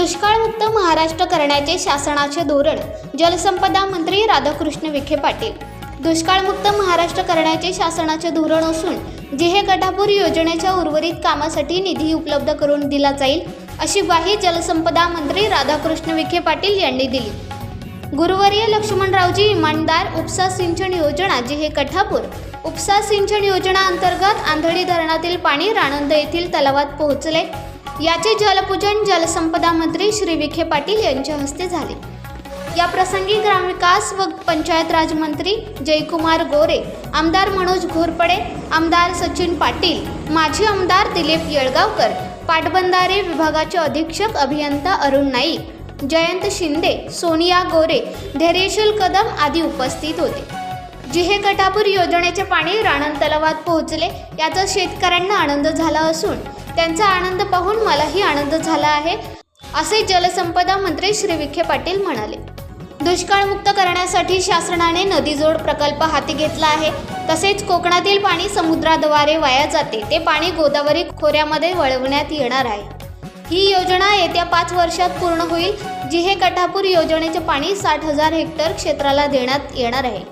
दुष्काळमुक्त महाराष्ट्र करण्याचे शासनाचे धोरण जलसंपदा मंत्री राधाकृष्ण विखे पाटील. दुष्काळमुक्त महाराष्ट्र करण्याचे शासनाचे धोरण असून जिहे गटापूर योजनेच्या उर्वरित कामासाठी निधी उपलब्ध करून दिला जाईल अशी ग्वाही जलसंपदा मंत्री राधाकृष्ण विखे पाटील यांनी दिली. गुरुवारी लक्ष्मणरावजी इमानदार उपसा सिंचन योजना जी हे कठापूर उपसा सिंचन योजना अंतर्गत आंधळी धरणातील पाणी राणंद येथील तलावात पोहोचले. याचे जलपूजन जलसंपदा मंत्री श्री विखे पाटील यांच्या हस्ते झाले. या प्रसंगी ग्रामविकास व पंचायत राजमंत्री जयकुमार गोरे आमदार मनोज घोरपडे आमदार सचिन पाटील माजी आमदार दिलीप येळगावकर पाटबंधारे विभागाचे अधीक्षक अभियंता अरुण नाईक जयंत शिंदे सोनिया गोरे धैर्यशील कदम आदी उपस्थित होते. जिहे गटापूर योजनेचे पाणी राणन तलावात पोहोचले याचा शेतकऱ्यांना आनंद झाला असून त्यांचा आनंद पाहून मलाही आनंद झाला आहे असे जलसंपदा मंत्री श्री विखे पाटील म्हणाले. दुष्काळमुक्त करण्यासाठी शासनाने नदीजोड प्रकल्प हाती घेतला आहे. तसेच कोकणातील पाणी समुद्राद्वारे वाया जाते ते पाणी गोदावरी खोऱ्यामध्ये वळवण्यात येणार आहे. ही योजना येत्या पाच वर्षात पूर्ण होईल जिहे कठापूर योजनेचे पाणी साठ हजार हेक्टर क्षेत्राला देण्यात येणार आहे.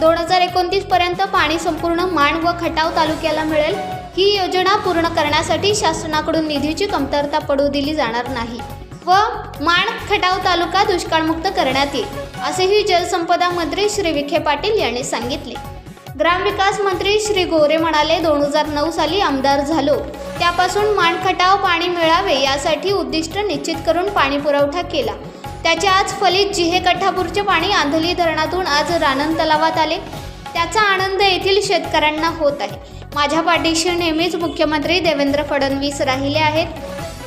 दोन हजार एकोणतीस पर्यंत पाणी संपूर्ण माण व खटाव तालुक्याला मिळेल. ही योजना पूर्ण करण्यासाठी शासनाकडून निधीची कमतरता पडू दिली जाणार नाही व माण खटाव तालुका दुष्काळमुक्त करण्यात येईल असेही जलसंपदा मंत्री श्री विखे पाटील यांनी सांगितले. ग्रामविकास मंत्री श्री गोरे म्हणाले दोन हजार नऊ साली आमदार झालो. त्यापासून माणखटाव पाणी मिळावे यासाठी उद्दिष्ट निश्चित करून पाणी पुरवठा केला. त्याच्या आज फलित जिहे कठापूरचे पाणी आंधली धरणातून आज रानन तलावात आले. त्याचा आनंद येथील शेतकऱ्यांना होत आहे. माझ्या पाठीशी नेहमीच मुख्यमंत्री देवेंद्र फडणवीस राहिले आहेत.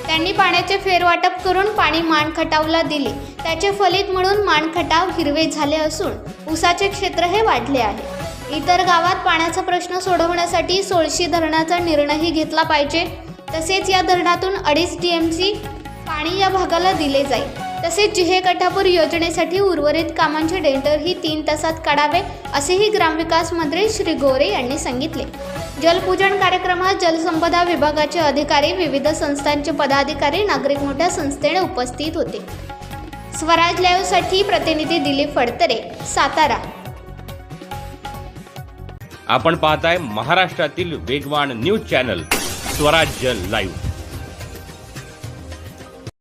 त्यांनी पाण्याचे फेरवाटप करून पाणी माणखटावला दिले. त्याचे फलित म्हणून माणखटाव हिरवे झाले असून ऊसाचे क्षेत्र हे वाढले आहे. इतर गावात पाण्याचा प्रश्न सोडवण्यासाठी सोळशी धरणाचा निर्णयही घेतला पाहिजे. तसेच या धरणातून अडीच टी एम सी पाणी या भागाला दिले जाईल. तसेच जिहे कठापूर योजनेसाठी उर्वरित कामांचे डेंटरही तीन तासात काढावे असेही ग्रामविकास मंत्री श्री गोरे यांनी सांगितले. जलपूजन कार्यक्रमात जलसंपदा विभागाचे अधिकारी विविध संस्थांचे पदाधिकारी नागरिक मोठ्या संस्थेने उपस्थित होते. स्वराज लाईव्हसाठी प्रतिनिधी दिलीप फडतरे सातारा. आपण पाहताय महाराष्ट्रातील वेगवान न्यूज चॅनल स्वराज्य लाईव्ह.